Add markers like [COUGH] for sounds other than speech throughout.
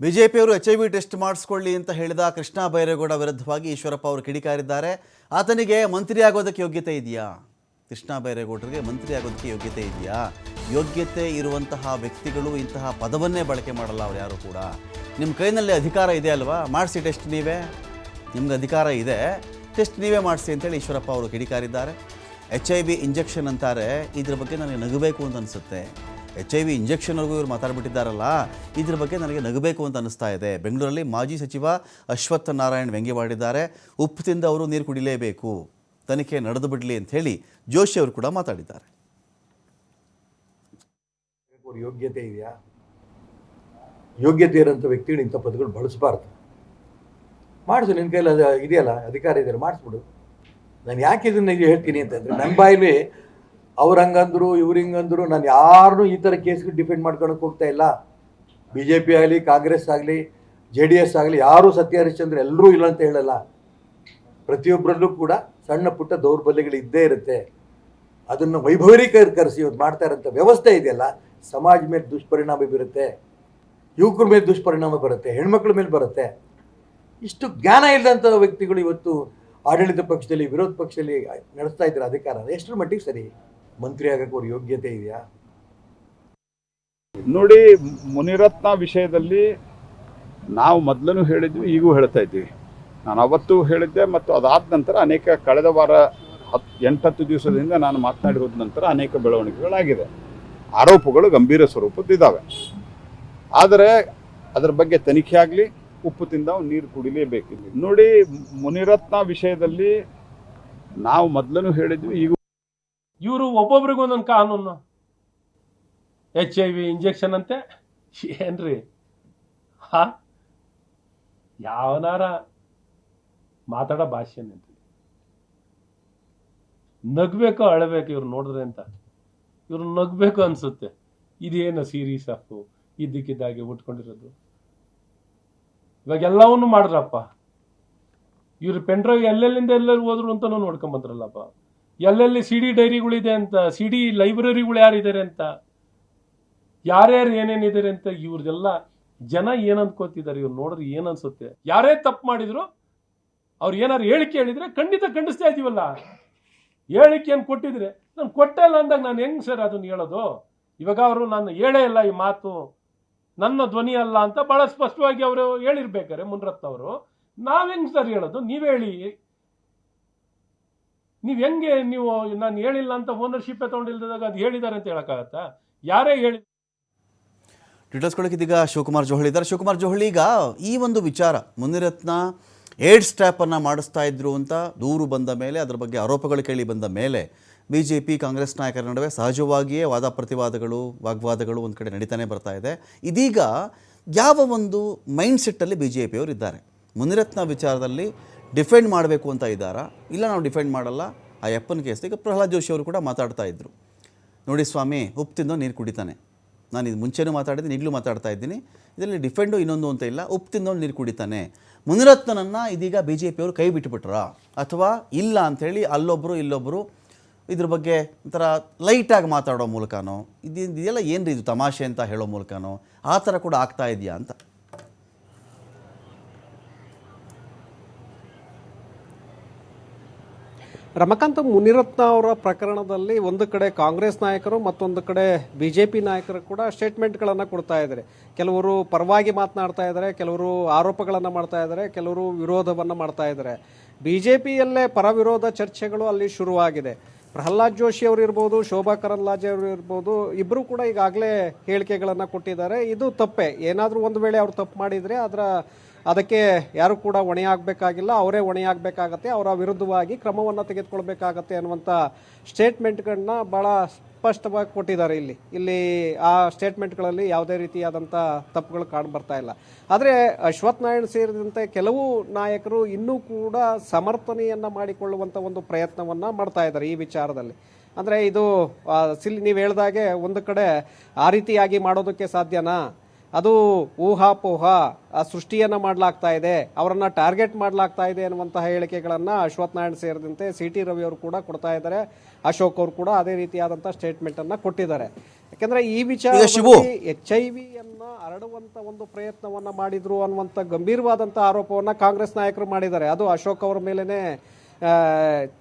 ಬಿಜೆಪಿಯವರು H I V test ಮಾಡಿಸ್ಕೊಳ್ಳಿ ಅಂತ ಹೇಳಿದ ಕೃಷ್ಣ ಬೈರೇಗೌಡ ವಿರುದ್ಧವಾಗಿ ಈಶ್ವರಪ್ಪ ಅವರು ಕಿಡಿಕಾರಿದ್ದಾರೆ. ಆತನಿಗೆ ಮಂತ್ರಿ ಆಗೋದಕ್ಕೆ ಯೋಗ್ಯತೆ ಇದೆಯಾ? ಕೃಷ್ಣ ಬೈರೇಗೌಡರಿಗೆ ಮಂತ್ರಿ ಆಗೋದಕ್ಕೆ ಯೋಗ್ಯತೆ ಇದೆಯಾ? ಯೋಗ್ಯತೆ ಇರುವಂತಹ ವ್ಯಕ್ತಿಗಳು ಇಂತಹ ಪದವನ್ನೇ ಬಳಕೆ ಮಾಡಲ್ಲ ಅವ್ರು ಯಾರು ಕೂಡ. ನಿಮ್ಮ ಕೈನಲ್ಲಿ ಅಧಿಕಾರ ಇದೆ ಅಲ್ವಾ? ಮಾಡಿಸಿ ಟೆಸ್ಟ್ ನೀವೇ. ನಿಮ್ಗೆ ಅಧಿಕಾರ ಇದೆ. ಟೆಸ್ಟ್ ನೀವೇ ಮಾಡಿಸಿ ಅಂತೇಳಿ ಈಶ್ವರಪ್ಪ ಅವರು ಕಿಡಿಕಾರಿದ್ದಾರೆ. ಎಚ್ ಐ ವಿ ಇಂಜೆಕ್ಷನ್ ಅಂತಾರೆ. ಇದ್ರ ಬಗ್ಗೆ ನನಗೆ ನಗಬೇಕು ಅಂತ ಅನಿಸುತ್ತೆ. ಎಚ್ ಐ ವಿ ಇಂಜೆಕ್ಷನ್ವರೆಗೂ ಇವರು ಮಾತಾಡ್ಬಿಟ್ಟಿದ್ದಾರಲ್ಲ, ಇದ್ರ ಬಗ್ಗೆ ನನಗೆ ನಗಬೇಕು ಅಂತ ಅನಿಸ್ತಾ ಇದೆ. ಬೆಂಗಳೂರಲ್ಲಿ ಮಾಜಿ ಸಚಿವ ಅಶ್ವತ್ಥ ನಾರಾಯಣ್ ವ್ಯಂಗ್ಯವಾಡಿದ್ದಾರೆ. ಉಪ್ಪು ತಿಂದ ಅವರು ನೀರು ಕುಡಿಲೇಬೇಕು, ತನಿಖೆ ನಡೆದು ಬಿಡಲಿ ಅಂತ ಹೇಳಿ ಜೋಶಿ ಅವರು ಕೂಡ ಮಾತಾಡಿದ್ದಾರೆ. ಯೋಗ್ಯತೆ ಇದೆಯಾ? ಯೋಗ್ಯತೆ ಇರೋಂಥ ವ್ಯಕ್ತಿಗಳು ಇಂಥ ಪದಗಳು ಬಳಸಬಾರ್ದು. ಮಾಡಿಸು, ನಿನ್ನ ಕೈಲಿ ಅದು ಇದೆಯಲ್ಲ, ಅಧಿಕಾರ ಇದೆಯಲ್ಲ ಮಾಡಿಸ್ಬಿಡು. ನಾನು ಯಾಕೆ ಇದನ್ನ ಹೇಳ್ತೀನಿ ಅಂತಂದರೆ, ನಮ್ಮ ಬಾಯಲ್ಲಿ ಅವ್ರು ಹಂಗಂದ್ರು, ಇವ್ರು ಹಿಂಗಂದ್ರು, ನಾನು ಯಾರನ್ನೂ ಈ ಥರ ಕೇಸ್ಗೆ ಡಿಫೆಂಡ್ ಮಾಡ್ಕೊಳಕ್ಕೆ ಹೋಗ್ತಾ ಇಲ್ಲ. ಬಿ ಜೆ ಪಿ ಆಗಲಿ, ಕಾಂಗ್ರೆಸ್ ಆಗಲಿ, ಜೆ ಡಿ ಎಸ್ ಆಗಲಿ, ಯಾರೂ ಸತ್ಯ ಹರಿಶ್ಚಂದ್ರ ಎಲ್ಲರೂ ಇಲ್ಲ ಅಂತ ಹೇಳಲ್ಲ. ಪ್ರತಿಯೊಬ್ಬರಲ್ಲೂ ಕೂಡ ಸಣ್ಣ ಪುಟ್ಟ ದೌರ್ಬಲ್ಯಗಳು ಇದ್ದೇ ಇರುತ್ತೆ. ಅದನ್ನು ವೈಭವೀಕರಿಸಿ ಇವತ್ತು ಮಾಡ್ತಾ ಇರೋಂಥ ವ್ಯವಸ್ಥೆ ಇದೆಯಲ್ಲ, ಸಮಾಜ ಮೇಲೆ ದುಷ್ಪರಿಣಾಮ ಬೀರುತ್ತೆ. ಯುವಕರ ಮೇಲೆ ದುಷ್ಪರಿಣಾಮ ಬರುತ್ತೆ, ಹೆಣ್ಮಕ್ಳ ಮೇಲೆ ಬರುತ್ತೆ. ಇಷ್ಟು ಜ್ಞಾನ ಇಲ್ಲದಂಥ ವ್ಯಕ್ತಿಗಳು ಇವತ್ತು ಆಡಳಿತ ಪಕ್ಷದಲ್ಲಿ, ವಿರೋಧ ಪಕ್ಷದಲ್ಲಿ ನಡೆಸ್ತಾ ಇದ್ದಾರೆ ಅಧಿಕಾರ. ಎಷ್ಟರ ಮಟ್ಟಿಗೆ ಸರಿ? ಮಂತ್ರಿ ಆಗಕ್ಕೆ ಅವ್ರ ಯೋಗ್ಯತೆ ಇದೆಯಾ? ನೋಡಿ, ಮುನಿರತ್ನ ವಿಷಯದಲ್ಲಿ ನಾವು ಮೊದಲೂ ಹೇಳಿದ್ವಿ, ಈಗೂ ಹೇಳ್ತಾ ಇದ್ದೀವಿ. ನಾನು ಅವತ್ತು ಹೇಳಿದ್ದೆ ಮತ್ತು ಅದಾದ ನಂತರ ಅನೇಕ ಕಳೆದ ವಾರ ಹತ್ತು ಎಂಟತ್ತು ದಿವಸದಿಂದ ನಾನು ಮಾತನಾಡಿ ಹೋದ ನಂತರ ಅನೇಕ ಬೆಳವಣಿಗೆಗಳಾಗಿದೆ. ಆರೋಪಗಳು ಗಂಭೀರ ಸ್ವರೂಪದ್ದಿದ್ದಾವೆ. ಆದರೆ ಅದರ ಬಗ್ಗೆ ತನಿಖೆ ಆಗಲಿ, ಉಪ್ಪು ತಿಂದ ನೀರು ಕುಡಿಲೇಬೇಕಿದೆ. ನೋಡಿ, ಮುನಿರತ್ನ ವಿಷಯದಲ್ಲಿ ನಾವು ಮೊದಲೂ ಹೇಳಿದ್ವಿ, ಈಗೂ ಇವರು ಒಬ್ಬೊಬ್ರಿಗೂ ಒಂದೊಂದು ಕಾನೂನು. ಎಚ್ ಐ ವಿ ಇಂಜೆಕ್ಷನ್ ಅಂತೆ. ಏನ್ರಿ? ಹಾ? ಯಾವನಾರ ಮಾತಾಡೋ ಭಾಷೆ ನಗ್ಬೇಕು ಅಳಬೇಕು ಇವ್ರು ನೋಡಿದ್ರೆ ಅಂತ. ಇವ್ರು ನಗ್ಬೇಕು ಅನ್ಸುತ್ತೆ. ಇದೇನು ಸೀರೀಸ್ ಆಫು ಇದ್ದಕ್ಕಿದ್ದಾಗೆ ಉಟ್ಕೊಂಡಿರೋದು. ಇವಾಗ ಮಾಡ್ರಪ್ಪ. ಇವ್ರು ಪೆಂಡ್ರೈವ್ ಎಲ್ಲೆಲ್ಲಿಂದ ಎಲ್ಲೆಲ್ಲಿ ಹೋದ್ರು ಅಂತ ನೋಡ್ಕೊಂಬಂದ್ರಲ್ಲಪ್ಪ. ಎಲ್ಲೆಲ್ಲಿ ಸಿ ಡಿ ಡೈರಿಗಳಿದೆ ಅಂತ ಸಿ ಡಿ ಲೈಬ್ರರಿಗಳು ಯಾರಿದ್ದಾರೆ ಅಂತ, ಯಾರ್ಯಾರು ಏನೇನಿದ್ದಾರೆ ಅಂತ ಇವ್ರದೆಲ್ಲ ಜನ ಏನು ಇವ್ರು ನೋಡಿದ್ರೆ ಏನನ್ಸುತ್ತೆ. ಅನ್ಸುತ್ತೆ ಯಾರೇ ತಪ್ಪು ಮಾಡಿದ್ರು ಅವ್ರು ಏನಾರು ಹೇಳಿಕೆ ಹೇಳಿದ್ರೆ ಖಂಡಿತ ಖಂಡಿಸ್ತಾ ಇದೀವಲ್ಲ ಏನು ಕೊಟ್ಟಿದ್ರೆ, ನಾನು ಕೊಟ್ಟೆ ಇಲ್ಲ ಅಂದಾಗ ನಾನು ಹೆಂಗ್ ಸರ್ ಅದನ್ನು ಹೇಳೋದು? ಇವಾಗ ಅವರು ನಾನು ಹೇಳೇ ಇಲ್ಲ ಈ ಮಾತು. ನನ್ನ ಧ್ವನಿ ಅಲ್ಲ ಅಂತ ಬಹಳ ಸ್ಪಷ್ಟವಾಗಿ ಅವರು ಹೇಳಿರ್ಬೇಕಾರೆ ಮುನ್ರತ್ನ ಅವರು. ಹೆಂಗ್ ಸರ್ ಹೇಳೋದು? ನೀವೇ ಹೇಳಿ. ನೀವ್ ಹೆಂಗೆ ನೀವು ನಾನು ಹೇಳಿಲ್ಲ ಅಂತ ಓನರ್ಶಿಪ್ ತಗೊಂಡಿಲ್ದಾಗ ಅದು ಹೇಳಿದ್ದಾರೆ ಅಂತ ಹೇಳೋಕ್ಕಾಗತ್ತಾ? ಯಾರೇ ಹೇಳಿ ಡೀಟೇಲ್ಸ್ ಇದೀಗ ಶಿವಕುಮಾರ್ ಜೋಹಳಿ ಇದ್ದಾರೆ. ಶಿವಕುಮಾರ್ ಜೋಹಳಿ, ಈಗ ಈ ಒಂದು ವಿಚಾರ, ಮುನಿರತ್ನ ಏಡ್ಸ್ ಟ್ಯಾಪನ್ನು ಮಾಡಿಸ್ತಾ ಇದ್ರು ಅಂತ ದೂರು ಬಂದ ಮೇಲೆ, ಅದರ ಬಗ್ಗೆ ಆರೋಪಗಳು ಕೇಳಿ ಬಂದ ಮೇಲೆ ಬಿ ಜೆ ಪಿ ಕಾಂಗ್ರೆಸ್ ನಾಯಕರ ನಡುವೆ ಸಹಜವಾಗಿಯೇ ವಾದ ಪ್ರತಿವಾದಗಳು, ವಾಗ್ವಾದಗಳು ಒಂದು ಕಡೆ ನಡೀತಾನೆ ಬರ್ತಾ ಇದೆ. ಇದೀಗ ಯಾವ ಒಂದು ಮೈಂಡ್ ಸೆಟ್ಟಲ್ಲಿ ಬಿ ಜೆ ಪಿಯವರು ಇದ್ದಾರೆ? ಮುನಿರತ್ನ ವಿಚಾರದಲ್ಲಿ ಡಿಫೆಂಡ್ ಮಾಡಬೇಕು ಅಂತ ಇದ್ದಾರಾ? ಇಲ್ಲ, ನಾವು ಡಿಫೆಂಡ್ ಮಾಡಲ್ಲ. ಆ ಯಪ್ಪನ ಕೇಸ್. ಈಗ ಪ್ರಹ್ಲಾದ್ ಜೋಶಿ ಅವರು ಕೂಡ ಮಾತಾಡ್ತಾ ಇದ್ದರು ನೋಡಿ ಸ್ವಾಮಿ, ಉಪ್ಪು ತಿಂದು ನೀರು ಕುಡಿತಾನೆ. ನಾನು ಇದು ಮುಂಚೆನೂ ಮಾತಾಡಿದ್ದೀನಿ, ಈಗಲೂ ಮಾತಾಡ್ತಾ ಇದ್ದೀನಿ. ಇದರಲ್ಲಿ ಡಿಫೆಂಡು ಇನ್ನೊಂದು ಅಂತ ಇಲ್ಲ. ಉಪ್ಪು ತಿಂದವನು ನೀರು ಕುಡಿತಾನೆ. ಮುನಿರತ್ನನನ್ನು ಇದೀಗ ಬಿ ಜೆ ಪಿಯವರು ಕೈ ಬಿಟ್ಟುಬಿಟ್ರಾ ಅಥವಾ ಇಲ್ಲ ಅಂಥೇಳಿ ಅಲ್ಲೊಬ್ಬರು ಇಲ್ಲೊಬ್ಬರು ಇದ್ರ ಬಗ್ಗೆ ಒಂಥರ ಲೈಟಾಗಿ ಮಾತಾಡೋ ಮೂಲಕನೋ? ಇದು ಇದೆಲ್ಲ ಏನು ಇದು ತಮಾಷೆ ಅಂತ ಹೇಳೋ ಮೂಲಕನೋ? ಆ ಥರ ಕೂಡ ಆಗ್ತಾ ಇದೆಯಾ ಅಂತ. ರಮಕಾಂತ್ ಮುನಿರತ್ನ ಅವರ ಪ್ರಕರಣದಲ್ಲಿ ಒಂದು ಕಡೆ ಕಾಂಗ್ರೆಸ್ ನಾಯಕರು, ಮತ್ತೊಂದು ಕಡೆ ಬಿ ಜೆ ಪಿ ನಾಯಕರು ಕೂಡ ಸ್ಟೇಟ್ಮೆಂಟ್ಗಳನ್ನು ಕೊಡ್ತಾ ಇದ್ದಾರೆ. ಕೆಲವರು ಪರವಾಗಿ ಮಾತನಾಡ್ತಾ ಇದ್ದಾರೆ, ಕೆಲವರು ಆರೋಪಗಳನ್ನು ಮಾಡ್ತಾ ಇದ್ದಾರೆ, ಕೆಲವರು ವಿರೋಧವನ್ನು ಮಾಡ್ತಾ ಇದ್ದಾರೆ. ಬಿ ಜೆ ಪಿಯಲ್ಲೇ ಪರ ವಿರೋಧ ಚರ್ಚೆಗಳು ಅಲ್ಲಿ ಶುರುವಾಗಿದೆ. ಪ್ರಹ್ಲಾದ್ ಜೋಶಿ ಅವರು ಇರ್ಬೋದು, ಶೋಭಾ ಕರಂದ್ಲಾಜೆ ಅವರು ಇರ್ಬೋದು ಇಬ್ಬರು ಕೂಡ ಈಗಾಗಲೇ ಹೇಳಿಕೆಗಳನ್ನು ಕೊಟ್ಟಿದ್ದಾರೆ. ಇದು ತಪ್ಪೆ. ಏನಾದರೂ ಒಂದು ವೇಳೆ ಅವರು ತಪ್ಪು ಮಾಡಿದರೆ ಅದರ ಅದಕ್ಕೆ ಯಾರು ಕೂಡ ಹೊಣೆಯಾಗಬೇಕಾಗಿಲ್ಲ, ಅವರೇ ಹೊಣೆಯಾಗಬೇಕಾಗತ್ತೆ, ಅವರ ವಿರುದ್ಧವಾಗಿ ಕ್ರಮವನ್ನು ತೆಗೆದುಕೊಳ್ಬೇಕಾಗತ್ತೆ ಅನ್ನುವಂಥ ಸ್ಟೇಟ್ಮೆಂಟ್ಗಳನ್ನ ಭಾಳ ಸ್ಪಷ್ಟವಾಗಿ ಕೊಟ್ಟಿದ್ದಾರೆ ಇಲ್ಲಿ. ಇಲ್ಲಿ ಆ ಸ್ಟೇಟ್ಮೆಂಟ್ಗಳಲ್ಲಿ ಯಾವುದೇ ರೀತಿಯಾದಂಥ ತಪ್ಪುಗಳು ಕಾಣಬರ್ತಾ ಇಲ್ಲ. ಆದರೆ ಅಶ್ವಥ್ ನಾರಾಯಣ್ ಸೇರಿದಂತೆ ಕೆಲವು ನಾಯಕರು ಇನ್ನೂ ಕೂಡ ಸಮರ್ಥನೆಯನ್ನು ಮಾಡಿಕೊಳ್ಳುವಂಥ ಒಂದು ಪ್ರಯತ್ನವನ್ನು ಮಾಡ್ತಾ ಇದ್ದಾರೆ ಈ ವಿಚಾರದಲ್ಲಿ. ಅಂದರೆ ಇದು ಸಿಲ್ ನೀವು ಹೇಳ್ದಾಗೆ ಒಂದು ಕಡೆ ಆ ರೀತಿಯಾಗಿ ಮಾಡೋದಕ್ಕೆ ಸಾಧ್ಯನಾ? ಅದು ಊಹಾಪೋಹ ಸೃಷ್ಟಿಯನ್ನ ಮಾಡಲಾಗ್ತಾ ಇದೆ ಅವರನ್ನ ಟಾರ್ಗೆಟ್ ಮಾಡಲಾಗ್ತಾ ಇದೆ ಅನ್ನುವಂತಹ ಹೇಳಿಕೆಗಳನ್ನ ಅಶ್ವಥ್ ನಾರಾಯಣ್ ಸೇರಿದಂತೆ ಸಿ ಟಿ ರವಿ ಅವರು ಕೂಡ ಕೊಡ್ತಾ ಇದ್ದಾರೆ ಅಶೋಕ್ ಅವರು ಕೂಡ ಅದೇ ರೀತಿಯಾದಂತಹ ಸ್ಟೇಟ್ಮೆಂಟ್ ಅನ್ನ ಕೊಟ್ಟಿದ್ದಾರೆ. ಯಾಕಂದ್ರೆ ಈ. ವಿಚಾರ ಎಚ್ ಐ ವಿಯನ್ನ ಹರಡುವಂತ ಒಂದು ಪ್ರಯತ್ನವನ್ನ ಮಾಡಿದ್ರು ಅನ್ನುವಂಥ ಗಂಭೀರವಾದಂತಹ ಆರೋಪವನ್ನ ಕಾಂಗ್ರೆಸ್ ನಾಯಕರು ಮಾಡಿದ್ದಾರೆ. ಅದು ಅಶೋಕ್ ಅವರ ಮೇಲೇನೆ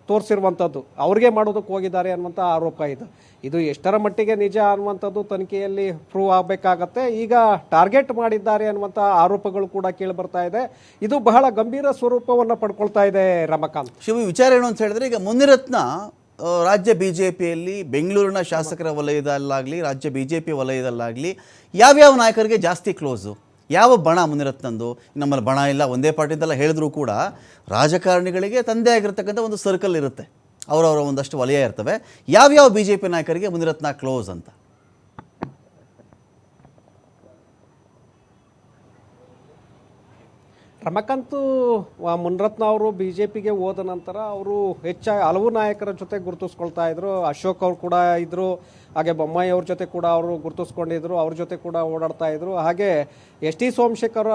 ತೋರಿಸಿರುವಂಥದ್ದು ಅವ್ರಿಗೆ ಮಾಡೋದಕ್ಕೆ ಹೋಗಿದ್ದಾರೆ ಅನ್ನುವಂಥ ಆರೋಪ ಇದು. ಇದು ಎಷ್ಟರ ಮಟ್ಟಿಗೆ ನಿಜ ಅನ್ನುವಂಥದ್ದು ತನಿಖೆಯಲ್ಲಿ ಪ್ರೂವ್ ಆಗಬೇಕಾಗತ್ತೆ. ಈಗ ಟಾರ್ಗೆಟ್ ಮಾಡಿದ್ದಾರೆ ಅನ್ನುವಂಥ ಆರೋಪಗಳು ಕೂಡ ಕೇಳಿ ಬರ್ತಾ ಇದೆ. ಇದು ಬಹಳ ಗಂಭೀರ ಸ್ವರೂಪವನ್ನು ಪಡ್ಕೊಳ್ತಾ ಇದೆ ರಮಕಾಂತ್. ಶಿವ, ವಿಚಾರ ಏನು ಅಂತ ಹೇಳಿದ್ರೆ, ಈಗ ಮುನಿರತ್ನ ರಾಜ್ಯ ಬಿ ಜೆ ಪಿಯಲ್ಲಿ ಬೆಂಗಳೂರಿನ ಶಾಸಕರ ವಲಯದಲ್ಲಾಗಲಿ, ರಾಜ್ಯ ಬಿ ಜೆ ಪಿ ವಲಯದಲ್ಲಾಗಲಿ, ಯಾವ್ಯಾವ ನಾಯಕರಿಗೆ ಜಾಸ್ತಿ ಕ್ಲೋಸು ಯಾವ ಬಣ ಮುನಿರತ್ನಂದು? ನಮ್ಮಲ್ಲಿ ಬಣ ಇಲ್ಲ, ಒಂದೇ ಪಾರ್ಟಿದೆಲ್ಲ ಹೇಳಿದ್ರು ಕೂಡ ರಾಜಕಾರಣಿಗಳಿಗೆ ತಂದೆ ಆಗಿರ್ತಕ್ಕಂಥ ಒಂದು ಸರ್ಕಲ್ ಇರುತ್ತೆ. ಅವರವರ ಒಂದಷ್ಟು ವಲಯ ಇರ್ತವೆ. ಯಾವ್ಯಾವ ಬಿ ಜೆ ಪಿ ನಾಯಕರಿಗೆ ಮುನಿರತ್ನ ಕ್ಲೋಸ್ ಅಂತ? ರಮಕಾಂತ್ ಮುನಿರತ್ನ ಅವರು ಬಿ ಜೆ ಪಿಗೆ ಹೋದ ನಂತರ ಅವರು ಹೆಚ್ಚಾಗಿ ಹಲವು ನಾಯಕರ ಜೊತೆ ಗುರುತಿಸ್ಕೊಳ್ತಾ ಇದ್ರು. ಅಶೋಕ್ ಅವರು ಕೂಡ ಇದ್ರು. ಹಾಗೆ ಬೊಮ್ಮಾಯಿ ಅವ್ರ ಜೊತೆ ಕೂಡ ಅವರು ಗುರುತಿಸ್ಕೊಂಡಿದ್ರು, ಅವ್ರ ಜೊತೆ ಕೂಡ ಓಡಾಡ್ತಾ ಇದ್ರು. ಹಾಗೆ ಎಸ್ ಟಿ ಸೋಮಶೇಖರ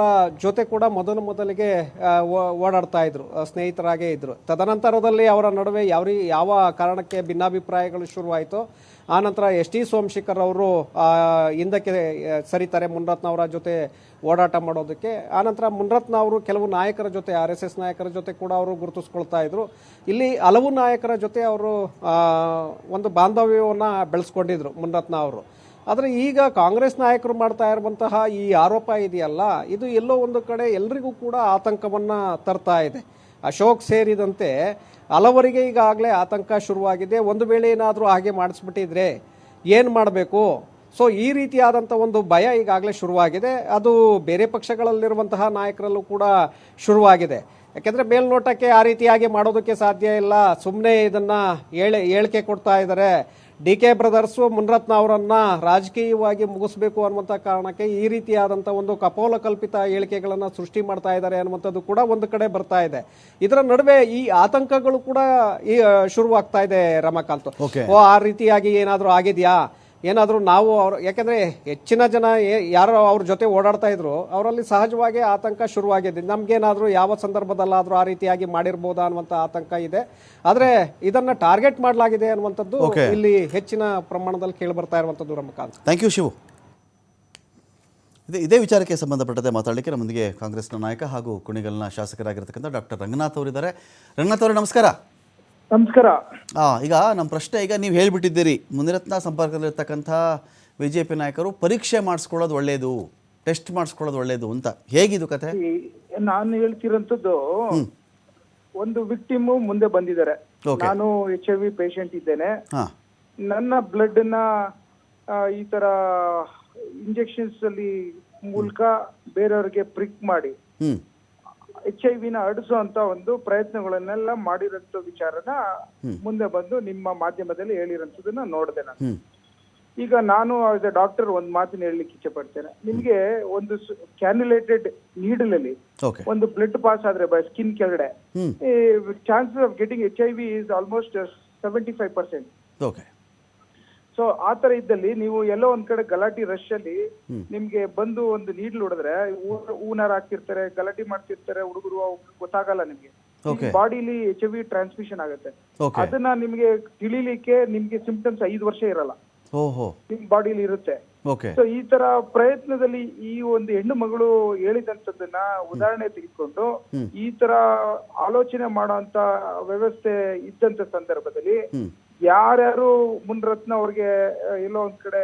ಜೊತೆ ಕೂಡ ಮೊದಲು ಮೊದಲಿಗೆ ಓಡಾಡ್ತಾ ಇದ್ರು ಸ್ನೇಹಿತರಾಗೇ ಇದ್ರು. ತದನಂತರದಲ್ಲಿ ಅವರ ನಡುವೆ ಯಾವ ಯಾವ ಕಾರಣಕ್ಕೆ ಭಿನ್ನಾಭಿಪ್ರಾಯಗಳು ಶುರುವಾಯಿತು ಆನಂತರ ಎಸ್ ಟಿ ಸೋಮಶೇಖರ್ ಅವರು ಹಿಂದಕ್ಕೆ ಸರಿತಾರೆ. ಮುನ್ರತ್ನ ಅವರ ಜೊತೆ ಓಡಾಟ ಮಾಡೋದಕ್ಕೆ. ಆನಂತರ ಮುನ್ರತ್ನ ಅವರು ಕೆಲವು ನಾಯಕರ ಜೊತೆ, ಆರ್ ಎಸ್ ಎಸ್ ನಾಯಕರ ಜೊತೆ ಕೂಡ ಅವರು ಗುರುತಿಸ್ಕೊಳ್ತಾ ಇದ್ರು. ಇಲ್ಲಿ ಹಲವು ನಾಯಕರ ಜೊತೆ ಅವರು ಒಂದು ಬಾಂಧವ್ಯವನ್ನು ಬೆಳೆಸ್ಕೊಂಡಿದ್ರು ಮುನ್ರತ್ನ ಅವರು. ಆದರೆ ಈಗ ಕಾಂಗ್ರೆಸ್ ನಾಯಕರು ಮಾಡ್ತಾ ಇರುವಂತಹ ಈ ಆರೋಪ ಇದೆಯಲ್ಲ, ಇದು ಎಲ್ಲೋ ಒಂದು ಕಡೆ ಎಲ್ರಿಗೂ ಕೂಡ ಆತಂಕವನ್ನು ತರ್ತಾ ಇದೆ. ಅಶೋಕ್ ಸೇರಿದಂತೆ ಹಲವರಿಗೆ ಈಗಾಗಲೇ ಆತಂಕ ಶುರುವಾಗಿದೆ. ಒಂದು ವೇಳೆ ಏನಾದರೂ ಹಾಗೆ ಮಾಡಿಸ್ಬಿಟ್ಟಿದ್ರೆ ಏನು ಮಾಡಬೇಕು? ಸೊ ಈ ರೀತಿಯಾದಂಥ ಒಂದು ಭಯ ಈಗಾಗಲೇ ಶುರುವಾಗಿದೆ. ಅದು ಬೇರೆ ಪಕ್ಷಗಳಲ್ಲಿರುವಂತಹ ನಾಯಕರಲ್ಲೂ ಕೂಡ ಶುರುವಾಗಿದೆ. ಯಾಕೆಂದರೆ ಮೇಲ್ನೋಟಕ್ಕೆ ಆ ರೀತಿಯಾಗಿ ಮಾಡೋದಕ್ಕೆ ಸಾಧ್ಯ ಇಲ್ಲ. ಸುಮ್ಮನೆ ಇದನ್ನು ಹೇಳಿ, ಹೇಳಿಕೆ ಕೊಡ್ತಾ ಇದ್ದಾರೆ. ಡಿ ಕೆ ಬ್ರದರ್ಸ್ ಮುನ್ರತ್ನ ಅವರನ್ನ ರಾಜಕೀಯವಾಗಿ ಮುಗಿಸ್ಬೇಕು ಅನ್ನುವಂಥ ಕಾರಣಕ್ಕೆ ಈ ರೀತಿಯಾದಂಥ ಒಂದು ಕಪೋಲ ಕಲ್ಪಿತ ಹೇಳಿಕೆಗಳನ್ನು ಸೃಷ್ಟಿ ಮಾಡ್ತಾ ಇದ್ದಾರೆ ಅನ್ನುವಂಥದ್ದು ಕೂಡ ಒಂದು ಕಡೆ ಬರ್ತಾ ಇದೆ. ಇದರ ನಡುವೆ ಈ ಆತಂಕಗಳು ಕೂಡ ಈ ಶುರುವಾಗ್ತಾ ಇದೆ ರಮಾಕಾಂತ್. ಆ ರೀತಿಯಾಗಿ ಏನಾದರೂ ಆಗಿದೆಯಾ? ಏನಾದರೂ ನಾವು ಅವ್ರು ಯಾಕೆಂದರೆ ಹೆಚ್ಚಿನ ಜನ ಏ- ಯಾರು ಅವ್ರ ಜೊತೆ ಓಡಾಡ್ತಾ ಇದ್ರು ಅವರಲ್ಲಿ ಸಹಜವಾಗಿ ಆತಂಕ ಶುರುವಾಗಿದೆ ನಮಗೇನಾದರೂ ಯಾವ ಸಂದರ್ಭದಲ್ಲಾದರೂ ಆ ರೀತಿಯಾಗಿ ಮಾಡಿರ್ಬೋದಾ ಅನ್ನುವಂಥ ಆತಂಕ ಇದೆ. ಆದರೆ ಇದನ್ನು ಟಾರ್ಗೆಟ್ ಮಾಡಲಾಗಿದೆ ಅನ್ನುವಂಥದ್ದು ಇಲ್ಲಿ ಹೆಚ್ಚಿನ ಪ್ರಮಾಣದಲ್ಲಿ ಕೇಳಿ ಬರ್ತಾ ಇರುವಂಥದ್ದು ರಮಕಾಂತ್ ಥ್ಯಾಂಕ್ ಯು ಶಿವು. ಇದೇ ಇದೇ ವಿಚಾರಕ್ಕೆ ಸಂಬಂಧಪಟ್ಟಂತೆ ಮಾತಾಡಲಿಕ್ಕೆ ನಮ್ಮೊಂದಿಗೆ ಕಾಂಗ್ರೆಸ್ನ ನಾಯಕ ಹಾಗೂ ಕುಣಿಗಲ್ನ ಶಾಸಕರಾಗಿರ್ತಕ್ಕಂಥ ಡಾಕ್ಟರ್ ರಂಗನಾಥ್ ಅವರಿದ್ದಾರೆ. ರಂಗನಾಥ್ ಅವರೇ ನಮಸ್ಕಾರ. ನಮಸ್ಕಾರ. ಈಗ ನಮ್ಮ ಪ್ರಶ್ನೆ ಈಗ ನೀವು ಹೇಳಿಬಿಟ್ಟಿದ್ದೀರಿ. ಮುನಿರತ್ನ ಸಂಪರ್ಕದಲ್ಲಿರ್ತಕ್ಕಂಥ ಬಿ ಜೆ ಪಿ ನಾಯಕರು ಪರೀಕ್ಷೆ ಮಾಡಿಸ್ಕೊಳ್ಳೋದು ಒಳ್ಳೆಯದು ಟೆಸ್ಟ್ ಮಾಡಿಸ್ಕೊಳ್ಳೋದು ಒಳ್ಳೆಯದು ಅಂತ. ಹೇಗಿದು ಕತೆ? ನಾನು ಹೇಳ್ತಿರೋಂಥದ್ದು ಒಂದು ವಿಕ್ಟಿಮ್ ಮುಂದೆ ಬಂದಿದ್ದಾರೆ. ನಾನು ಎಚ್ ಐ ವಿ ಪೇಷಂಟ್ ಇದ್ದೇನೆ. ನನ್ನ ಬ್ಲಡ್ನ ಈ ತರ ಇಂಜೆಕ್ಷನ್ಸ್ ಅಲ್ಲಿ ಮೂಲಕ ಬೇರೆಯವ್ರಿಗೆ ಪ್ರಿಕ್ ಮಾಡಿ. ಎಚ್ ಐ ವಿನ ಹರಡಿಸುವಂತ ಒಂದು ಪ್ರಯತ್ನಗಳನ್ನೆಲ್ಲ ಮಾಡಿರೋಂಥ ವಿಚಾರನ ಮುಂದೆ ಬಂದು ನಿಮ್ಮ ಮಾಧ್ಯಮದಲ್ಲಿ ಹೇಳಿರೋದನ್ನ ನೋಡಿದೆ ನಾನು. ಈಗ ನಾನು ಆಸ್ ಎ ಡಾಕ್ಟರ್ ಒಂದು ಮಾತಿನ ಹೇಳಲಿಕ್ಕೆ ಇಚ್ಛೆ ಪಡ್ತೇನೆ. ನಿಮ್ಗೆ ಒಂದು ಕ್ಯಾನ್ಯುಲೇಟೆಡ್ ನೀಡಲ್ ಅಲ್ಲಿ ಒಂದು ಬ್ಲಡ್ ಪಾಸ್ ಆದ್ರೆ ಬೈ ಸ್ಕಿನ್ ಕೆಳಗಡೆ chances of getting H I V is almost seventy five percent so ಆ ತರ ಇದ್ದಲ್ಲಿ ನೀವು ಎಲ್ಲೋ ಒಂದ್ ಕಡೆ ಗಲಾಟಿ ರಶ್ ಅಲ್ಲಿ ನಿಮ್ಗೆ ಬಂದು ಒಂದು ನೀಡ್ಲ್ ಹೊಡೆದ್ರೆ ಹೂನಾರ ಹಾಕ್ತಿರ್ತಾರೆ ಗಲಾಟಿ ಮಾಡ್ತಿರ್ತಾರೆ ಹುಡುಗರು ಗೊತ್ತಾಗಲ್ಲ ನಿಮ್ಗೆ. ಬಾಡಿಲಿ ಎಚ್ ಐ ವಿ ಟ್ರಾನ್ಸ್ಮಿಷನ್ ಆಗುತ್ತೆ. ಅದನ್ನ ನಿಮ್ಗೆ ತಿಳಿಲಿಕ್ಕೆ ನಿಮ್ಗೆ ಸಿಂಪ್ಟಮ್ಸ್ ಐದು ವರ್ಷ ಇರಲ್ಲ. ನಿಮ್ ಬಾಡಿಲಿ ಇರುತ್ತೆ. ಸೊ ಈ ತರ ಪ್ರಯತ್ನದಲ್ಲಿ ಈ ಒಂದು ಹೆಣ್ಣು ಮಗಳು ಹೇಳಿದಂತದನ್ನ ಉದಾಹರಣೆ ತೆಗೆದುಕೊಂಡು ಈ ತರ ಆಲೋಚನೆ ಮಾಡುವಂತ ವ್ಯವಸ್ಥೆ ಇದ್ದಂತ ಸಂದರ್ಭದಲ್ಲಿ ಯಾರ್ಯಾರು ಮುನ್ರತ್ನ ಅವ್ರಿಗೆ ಎಲ್ಲೋ ಒಂದ್ ಕಡೆ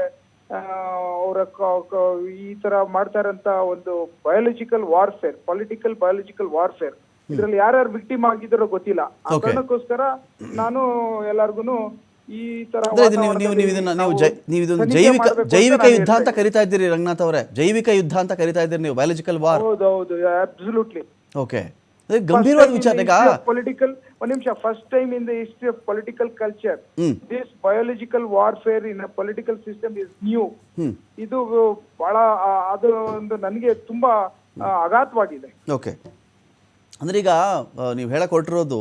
ಅವರ ಈ ತರ ಮಾಡ್ತಾ ಇರೋಂತ ಒಂದು biological warfare political biological warfare ಇದ್ರಲ್ಲಿ ಯಾರ್ಯಾರು ವಿಕ್ಟಿಮ್ ಆಗಿದ್ದಾರೋ ಗೊತ್ತಿಲ್ಲ. ಆ. ಕಾರಣಕ್ಕೋಸ್ಕರ ನಾನು ಎಲ್ಲಾರ್ಗುನು ಈ ತರ ನೀವು ನೀವು ನೀವು ಇದನ್ನ ನೀವು ಜೈ ನೀವು ಇದೊಂದು ಜೈವಿಕ ಜೈವಿಕ ಯುದ್ಧ ಅಂತ ಕರಿತಾ ಇದ್ದೀರಿ ರಂಗನಾಥ್ ಅವರೇ. ಜೈವಿಕ ಯುದ್ಧ ಅಂತ ಕರಿತಾ ಇದ್ದೀರಿ ನೀವು. ಬಯಾಲಜಿಕಲ್ ವಾರ್ ಹೌದು ಹೌದು ಅಬ್ಸಲ್ಯೂಟ್ಲಿ ಓಕೆ ಗಂಭೀರವಾದ ವಿಚಾರ ಈಗ ಪೊಲಿಟಿಕಲ್ ಒಂದ್ ನಿಮಿಷ. First time in the history of political culture. This biological warfare in political system is new ಇದು ಬಹಳ ಅದು ಒಂದು ನನಗೆ ತುಂಬಾ ಅಗಾಧವಾಗಿದೆ ಆಘಾತವಾಗಿದೆ. ಓಕೆ ಅಂದ್ರೆ ಈಗ ನೀವು ಹೇಳಕ್ಕೆ ಹೊರಟಿರೋದು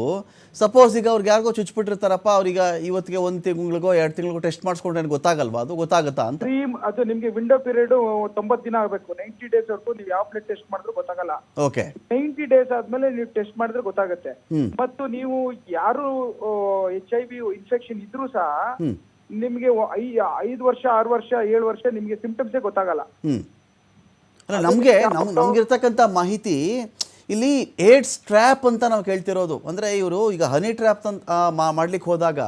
ಸಪೋಸ್ ಈಗ ಅವ್ರಿಗೆ ಯಾರಿಗೋ ಚುಚ್ಚಿಬಿಟ್ಟಿರ್ತಾರಪ್ಪ ಅವ್ರೀಗ ಇವತ್ತಿಗೆ ಒಂದು ತಿಂಗಳಿಗೋ ಎರಡು ತಿಂಗಳಿಗೋ ಟೆಸ್ಟ್ ಮಾಡಿಸ್ಕೊಂಡ್ರೆ ನನಗೆ ಗೊತ್ತಾಗಲ್ವಾ? ಅದು ಗೊತ್ತಾಗುತ್ತಾ ಅಂತ? ಅದು ನಿಮ್ಗೆ ವಿಂಡೋ ಪೀರಿಯಡ್ ತೊಂಬತ್ತು ದಿನ ಆಗಬೇಕು. ನೈಂಟಿ ಡೇಸ್ ವರೆಗೂ ನೀವು ಯಾವ ಬ್ಲಡ್ ಟೆಸ್ಟ್ ಮಾಡಿದ್ರು ಗೊತ್ತಾಗಲ್ಲ. ಓಕೆ ನೈಂಟಿ ಡೇಸ್ ಆದ್ಮೇಲೆ ನೀವು ಟೆಸ್ಟ್ ಮಾಡಿದ್ರೆ ಗೊತ್ತಾಗುತ್ತೆ. ಮತ್ತು ನೀವು ಯಾರು ಎಚ್ ಐ ವಿ ಇನ್ಫೆಕ್ಷನ್ ಇದ್ರೂ ಸಹ ನಿಮ್ಗೆ ಐದು ವರ್ಷ ಆರು ವರ್ಷ ಏಳು ವರ್ಷ ನಿಮ್ಗೆ ಸಿಂಪ್ಟಮ್ಸೇ ಗೊತ್ತಾಗಲ್ಲ. ಅಲ್ಲ ನಮಗೆ ನಮ್ಗೆ ನಮ್ಗಿರ್ತಕ್ಕಂಥ ಮಾಹಿತಿ ಇಲ್ಲಿ ಏಡ್ಸ್ ಟ್ರ್ಯಾಪ್ ಅಂತ ನಾವು ಕೇಳ್ತಿರೋದು. ಅಂದ್ರೆ ಇವರು ಈಗ ಹನಿ ಟ್ರ್ಯಾಪ್ ಅಂತ ಮಾಡ್ಲಿಕ್ಕೆ ಹೋದಾಗ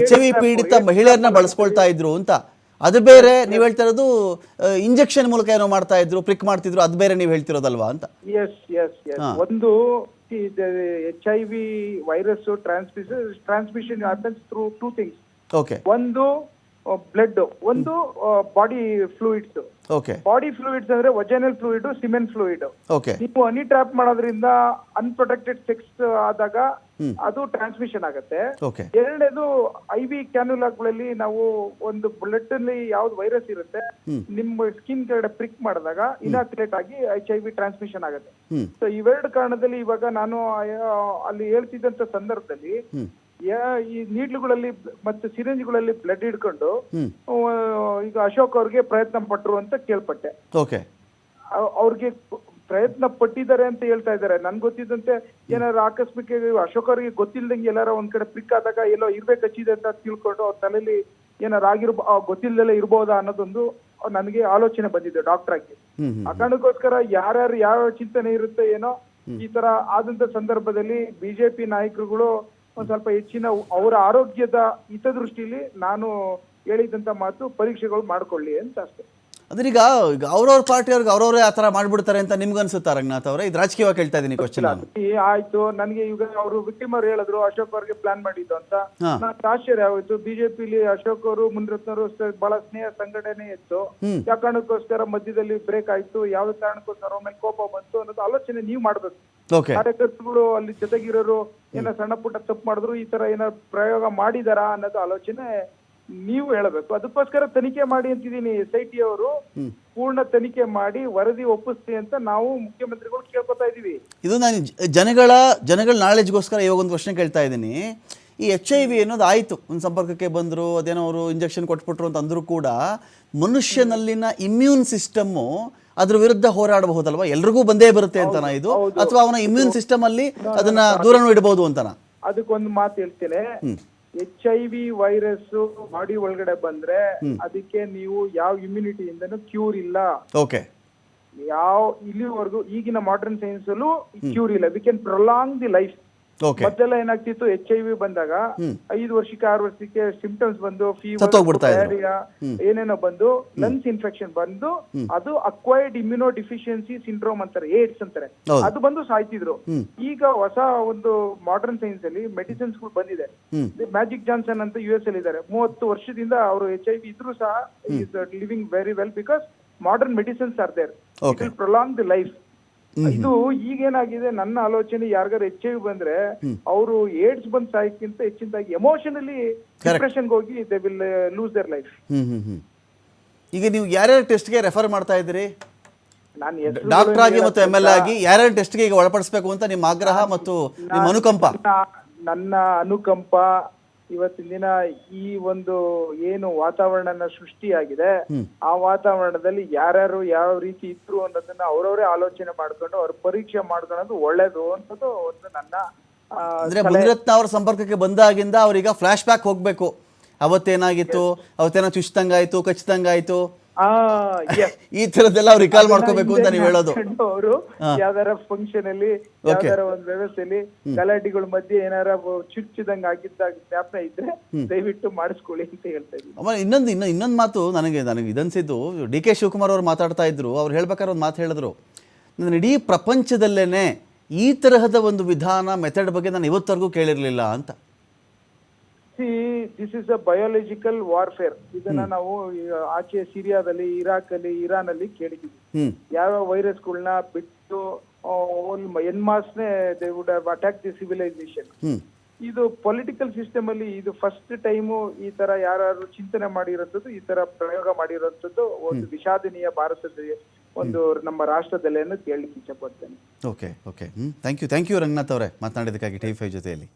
ಎಚ್ ಐ ವಿ ಪೀಡಿತ ಮಹಿಳೆಯರನ್ನ ಬಳಸ್ಕೊಳ್ತಾ ಇದ್ರು ಅಂತ. ಅದು ಬೇರೆ ನೀವು ಹೇಳ್ತಾ ಇರೋದು ಇಂಜೆಕ್ಷನ್ ಮೂಲಕ ಏನೋ ಮಾಡ್ತಾ ಇದ್ರು ಪ್ರಿಕ್ ಮಾಡ್ತಿದ್ರು ಅದು ಬೇರೆ ನೀವು ಹೇಳ್ತಿರೋದಲ್ವಾ ಅಂತ. ಎಸ್ ಎಸ್ ಒಂದು H I V virus transmission transmission happens through two things okay ಒಂದು ಬ್ಲಡ್ ಒಂದು body fluids okay body fluids ಅಂದ್ರೆ vaginal fluid semen fluid okay ನೀವು ಹನಿ ಟ್ರ್ಯಾಪ್ ಮಾಡೋದ್ರಿಂದ ಅನ್ಪ್ರೊಟೆಕ್ಟೆಡ್ ಸೆಕ್ಸ್ ಆದಾಗ ಅದು ಟ್ರಾನ್ಸ್ಮಿಷನ್ ಆಗುತ್ತೆ. ಓಕೆ ಎರಡನೇದು ಐ ವಿ ಕ್ಯಾನುಲಾಗಳಲ್ಲಿ ನಾವು ಒಂದು ಬ್ಲಡ್ ಅಲ್ಲಿ ಯಾವ್ದು ವೈರಸ್ ಇರುತ್ತೆ ನಿಮ್ಮ ಸ್ಕಿನ್ ಕಡೆ ಪ್ರಿಕ್ ಮಾಡಿದಾಗ ಇನಾಕ್ಯುಲೇಟ್ ಆಗಿ ಎಚ್ ಐ ವಿ ಟ್ರಾನ್ಸ್ಮಿಷನ್ ಆಗುತ್ತೆ. ಸೊ ಇವೆರಡು ಕಾರಣದಲ್ಲಿ ಇವಾಗ ನಾನು ಅಲ್ಲಿ ಹೇಳ್ತಿದ್ದಂತ ಸಂದರ್ಭದಲ್ಲಿ ಈ ನೀಡ್ಲುಗಳಲ್ಲಿ ಮತ್ತೆ ಸಿರಿಂಜ್ಗಳಲ್ಲಿ ಬ್ಲಡ್ ಹಿಡ್ಕೊಂಡು ಈಗ ಅಶೋಕ್ ಅವ್ರಿಗೆ ಪ್ರಯತ್ನ ಪಟ್ಟರು ಅಂತ ಕೇಳ್ಪಟ್ಟೆ. ಓಕೆ. ಅವ್- ಅವ್ರಿಗೆ ಪ್ರಯತ್ನ ಪಟ್ಟಿದ್ದಾರೆ ಅಂತ ಹೇಳ್ತಾ ಇದ್ದಾರೆ. ನನ್ಗೆ ಗೊತ್ತಿದ್ದಂತೆ ಏನಾದ್ರು ಆಕಸ್ಮಿಕ ಅಶೋಕ್ ಅವರಿಗೆ ಗೊತ್ತಿಲ್ಲದಂಗೆ ಎಲ್ಲಾರ ಒಂದ್ ಕಡೆ ಪಿಕ್ ಆದಾಗ ಎಲ್ಲೋ ಇರ್ಬೇಕು ಹಚ್ಚಿದೆ ಅಂತ ತಿಳ್ಕೊಂಡು ಅವ್ರ ತಲೆಯಲ್ಲಿ ಏನಾರು ಆಗಿರ್ಬ ಗೊತ್ತಿಲ್ಲದೆಲ್ಲ ಇರ್ಬೋದಾ ಅನ್ನೋದೊಂದು ನನಗೆ ಆಲೋಚನೆ ಬಂದಿದೆ ಡಾಕ್ಟರ್ ಆಗಿ. ಆ ಕಾರಣಕ್ಕೋಸ್ಕರ ಯಾರ್ಯಾರು ಯಾವ ಚಿಂತನೆ ಇರುತ್ತೆ ಏನೋ ಈ ತರ ಆದಂತ ಸಂದರ್ಭದಲ್ಲಿ ಬಿಜೆಪಿ ನಾಯಕರುಗಳು ಒಂದ್ ಸ್ವಲ್ಪ ಹೆಚ್ಚಿನ ಅವರ ಆರೋಗ್ಯದ ಹಿತದೃಷ್ಟಿಲಿ ನಾನು ಹೇಳಿದಂತ ಮಾತು ಪರೀಕ್ಷೆಗಳು ಮಾಡ್ಕೊಳ್ಳಿ ಅಂತ ಅಷ್ಟೇ. ಅಂದ್ರೆ ಈಗ ಈಗ ಅವ್ರವ್ರ ಪಾರ್ಟಿಯವ್ರಿಗೆ ಅವ್ರವರೇ ಆ ಥರ ಮಾಡ್ಬಿಡ್ತಾರೆ ಅಂತ ನಿಮ್ಗೆ ಅನ್ಸುತ್ತಾ ರಂಗನಾಥ್ ಅವರೇ? ಇದು ರಾಜಕೀಯವಾಗಿ ಕೇಳ್ತಾ ಇದ್ದೀನಿ ಕ್ವಶನ್ ನಾನು. ಈ ಆಯ್ತು. ನನಗೆ ಈಗ ಅವರು ವಿಕ್ಟಿಮ್ ಅವ್ರು ಹೇಳಿದ್ರು ಅಶೋಕ್ ಅವ್ರಿಗೆ ಪ್ಲಾನ್ ಮಾಡಿದ್ದು ಅಂತ. ಹಾ. ನನಗೆ ಆಶ್ಚರ್ಯ ಆಗೋಯ್ತು. ಬಿಜೆಪಿಲಿ ಅಶೋಕ್ ಅವರು ಮುನಿರತ್ನರು ಬಹಳ ಸ್ನೇಹ ಸಂಘಟನೆ ಇತ್ತು. ಹ್ಮ್. ಯಾವ ಕಾರಣಕ್ಕೋಸ್ಕರ ಮಧ್ಯದಲ್ಲಿ ಬ್ರೇಕ್ ಆಯ್ತು? ಯಾವ ಕಾರಣಕ್ಕೋಸ್ಕರ ಅವ್ರ ಮೇಲೆ ಕೋಪ ಬಂತು ಅನ್ನೋದು ಆಲೋಚನೆ ನೀವು ಮಾಡ್ಬೇಕು. ಓಕೆ ಕಾರ್ಯಕರ್ತರುಗಳು ಅಲ್ಲಿ ಜೊತೆಗಿರೋರು ಏನೋ ಸಣ್ಣ ಪುಟ್ಟ ತಪ್ಪು ಮಾಡಿದ್ರು ಈ ತರ ಏನೋ ಪ್ರಯೋಗ ಮಾಡಿದಾರಾ ಅನ್ನೋದು ಆಲೋಚನೆ ನೀವು ಹೇಳಬೇಕು. ಅದಕ್ಕೋಸ್ಕರ ತನಿಖೆ ಮಾಡಿ ಅಂತಿದ್ದೀನಿ ಎಸ್ ಐ ಟಿ ಅವರು. ಪೂರ್ಣ ತನಿಖೆ ಮಾಡಿ ವರದಿ ಒಪ್ಪಿಸಿ ಅಂತ ನಾವು ಮುಖ್ಯಮಂತ್ರಿಗಳು ಕೇಳ್ಕೊತಾ ಇದೀವಿ ಇದು ನಾನು ಜನಗಳ ಜನಗಳ ನಾಲೆಜ್ಗೋಸ್ಕರ ಇವಾಗ ಒಂದು ಪ್ರಶ್ನೆ ಕೇಳ್ತಾ ಇದ್ದೀನಿ. ಈ ಎಚ್ ಐ ವಿ ಅನ್ನೋದು ಆಯಿತು. ಒಂದು ಸಂಪರ್ಕಕ್ಕೆ ಬಂದರು ಅದೇನೋ ಅವರು ಇಂಜೆಕ್ಷನ್ ಕೊಟ್ಬಿಟ್ರು ಅಂತ ಅಂದರೂ ಕೂಡ ಮನುಷ್ಯನಲ್ಲಿನ ಇಮ್ಯೂನ್ ಸಿಸ್ಟಮ್ಮು ಅದ್ರ ವಿರುದ್ಧ ಹೋರಾಡಬಹುದಲ್ವಾ? ಎಲ್ರಿಗೂ ಬಂದೇ ಬರುತ್ತೆ ಅಂತನಾ ಇದು? ಅಥವಾ ಅವನ ಇಮ್ಯೂನ್ ಸಿಸ್ಟಮ್ ಅಲ್ಲಿ ಅದನ್ನ ದೂರನೂ ಇಡಬಹುದು ಅಂತನಾ? ಅದಕ್ಕೊಂದು ಮಾತು ಹೇಳ್ತೇನೆ. H I V virus body ಒಳಗಡೆ ಬಂದ್ರೆ ಅದಕ್ಕೆ ನೀವು ಯಾವ ಇಮ್ಯುನಿಟಿಯಿಂದನೂ ಕ್ಯೂರ್ ಇಲ್ಲ. ಓಕೆ ಯಾವ ಇಲ್ಲಿವರೆಗೂ ಈಗಿನ ಮಾಡರ್ನ್ ಸೈನ್ಸ್ ಅಲ್ಲೂ ಕ್ಯೂರ್ ಇಲ್ಲ. We can prolong the life ಮೊದಲೆಲ್ಲ ಏನಾಗ್ತಿತ್ತು ಎಚ್ ಐ ವಿ ಬಂದಾಗ ಐದು ವರ್ಷಕ್ಕೆ ಆರು ವರ್ಷಕ್ಕೆ ಸಿಂಪ್ಟಮ್ಸ್ ಬಂದು ಸತ್ತೋಗ್ಬಿಡ್ತಾ ಫೀವರ್ ಇದ್ರು. ಡಯರಿಯಾ ಏನೇನೋ ಬಂದು ಲಂಗ್ಸ್ ಇನ್ಫೆಕ್ಷನ್ ಬಂದು ಅದು ಅಕ್ವೈರ್ಡ್ ಇಮ್ಯುನೋ ಡಿಫಿಷಿಯನ್ಸಿ ಸಿಂಡ್ರೋಮ್ ಅಂತಾರೆ ಏಡ್ಸ್ ಅಂತಾರೆ. ಹೌದು. ಅದು ಬಂದು ಸಾಯ್ತಿದ್ರು. ಈಗ ಹೊಸ ಒಂದು ಮಾಡರ್ನ್ ಸೈನ್ಸ್ ಅಲ್ಲಿ ಮೆಡಿಸಿನ್ಸ್ಗಳು ಬಂದಿದೆ. ಹ್ಮ್. ಮ್ಯಾಜಿಕ್ ಜಾನ್ಸನ್ ಅಂತ ಯು ಎಸ್ ಅಲ್ಲಿ ಇದ್ದಾರೆ. ಮೂವತ್ತು ವರ್ಷದಿಂದ ಅವರು ಎಚ್ ಐ ವಿ ಇದ್ರು ಸಹ is living very well because modern medicines are there Okay. Prolong the life ಇದು ಈಗೇನಾಗಿದೆ ನನ್ನ ಆಲೋಚನೆ ಯಾರಿಗಾರು ಎಚ್ ಐ ಬಂದ್ರೆ ಅವರು ಏಡ್ಸ್ ಬಂದ್ ಸಾಯಕ್ಕಿಂತ ಹೆಚ್ಚಿನದಾಗಿ ಎಮೋಷನಲಿ ಡಿಪ್ರೆಷನ್ ಹೋಗಿ they will lose their life ಈಗ ನೀವು ಟೆಸ್ಟ್ಗೆ ರೆಫರ್ ಮಾಡ್ತಾ ಇದ್ದೀರಿ? ನಾನು ಡಾಕ್ಟರ್ ಆಗಿ ಮತ್ತು ಎಂ ಎಲ್ ಆಗಿ ಯಾರ್ಯಾರು ಟೆಸ್ಟ್ಗೆ ಈಗ ಒಳಪಡಿಸಬೇಕು ಅಂತ ನಿಮ್ಮ ಆಗ್ರಹ ಮತ್ತು ನಿಮ್ಮ ಅನುಕಂಪ? ನನ್ನ ಅನುಕಂಪ ಇವತ್ತಿನ ದಿನ ಈ ಒಂದು ಏನು ವಾತಾವರಣ ಸೃಷ್ಟಿಯಾಗಿದೆ ಆ ವಾತಾವರಣದಲ್ಲಿ ಯಾರ್ಯಾರು ಯಾವ ರೀತಿ ಇದ್ರು ಅನ್ನೋದನ್ನ ಅವರವರೇ ಆಲೋಚನೆ ಮಾಡ್ಕೊಂಡು ಅವ್ರ ಪರೀಕ್ಷೆ ಮಾಡ್ಕೊಳ್ಳೋದು ಒಳ್ಳೇದು ಅನ್ನೋದು ಒಂದು ನನ್ನ ಅಂದ್ರೆ. ಮುನಿರತ್ನ ಅವ್ರ ಸಂಪರ್ಕಕ್ಕೆ ಬಂದಾಗಿಂದ ಅವ್ರೀಗ ಫ್ಲಾಶ್ ಬ್ಯಾಕ್ ಹೋಗ್ಬೇಕು ಅವತ್ತೇನಾಗಿತ್ತು ಅವತ್ತೇನೋ ಚುಚ್ಚಿದಂಗಾಯ್ತು ಕಚ್ಚಿದಂಗಾಯ್ತು. [LAUGHS] ಈ ತರದೆಲ್ಲ ಅವ್ರು ರಿಕಾಲ್ ಮಾಡ್ಕೋಬೇಕು ಅಂತ ನೀವು ಹೇಳೋದು. ಅವರು ಯಾವ್ದಾರ ಫಂಕ್ಷನ್ ಅಲ್ಲಿ ಯಾವ್ದಾರ ಒಂದ್ ವ್ಯವಸ್ಥೆಯಲ್ಲಿ ಗಲಾಟೆಗಳ ಮಧ್ಯೆ ಏನಾರ ಚುಚ್ಚಿದಂಗ ಆಗಿದ್ದಾಗ ಜ್ಞಾಪನ ಇದ್ರೆ ದಯವಿಟ್ಟು ಮಾಡಿಸ್ಕೊಳ್ಳಿ ಅಂತ ಹೇಳ್ತಾ ಇದ್ದೀನಿ. ಆಮೇಲೆ ಇನ್ನೊಂದು ಇನ್ನೊಂದು ಇನ್ನೊಂದು ಮಾತು ನನಗೆ ನನಗೆ ಇದನ್ಸಿದ್ದು ಡಿ ಕೆ ಶಿವಕುಮಾರ್ ಅವರು ಮಾತಾಡ್ತಾ ಇದ್ರು ಅವ್ರು ಹೇಳ್ಬೇಕಾದ್ರೆ ಒಂದು ಮಾತು ಹೇಳಿದ್ರು. ನಾನು ಇಡೀ ಪ್ರಪಂಚದಲ್ಲೇನೆ ಈ ತರಹದ ಒಂದು ವಿಧಾನ ಮೆಥಡ್ ಬಗ್ಗೆ ನಾನು ಇವತ್ತರೆಗೂ ಕೇಳಿರಲಿಲ್ಲ ಅಂತ. See this is a biological warfare ಇದನ್ನ ನಾವು ಆಚೆ ಸಿರಿಯಾದಲ್ಲಿ ಇರಾಕ್ ಅಲ್ಲಿ ಇರಾನ್ ಅಲ್ಲಿ ಕೇಳಿದೀವಿ ಯಾವ ಯಾವ ವೈರಸ್ಗಳನ್ನ ಬಿಟ್ಟು ಎನ್ಮಾಸ್ನೆ they would attack the civilisation ಇದು ಪೊಲಿಟಿಕಲ್ ಸಿಸ್ಟಮ್ ಅಲ್ಲಿ ಇದು ಫಸ್ಟ್ ಟೈಮು ಈ ತರ ಯಾರು ಚಿಂತನೆ ಮಾಡಿರೋಂಥದ್ದು ಈ ತರ ಪ್ರಯೋಗ ಮಾಡಿರೋಂಥದ್ದು ಒಂದು ವಿಷಾದನೀಯ ಭಾರತದ ಒಂದು ನಮ್ಮ ರಾಷ್ಟ್ರದಲ್ಲಿ ಕೇಳಲಿಕ್ಕೆ ಇಷ್ಟಪಡ್ತೇನೆ okay okay thank you thank you Ranganath ಅವರೇ ಮಾತನಾಡಿದ್ದಕ್ಕಾಗಿ ಟಿ ಫೈವ್ ಜೊತೆಯಲ್ಲಿ.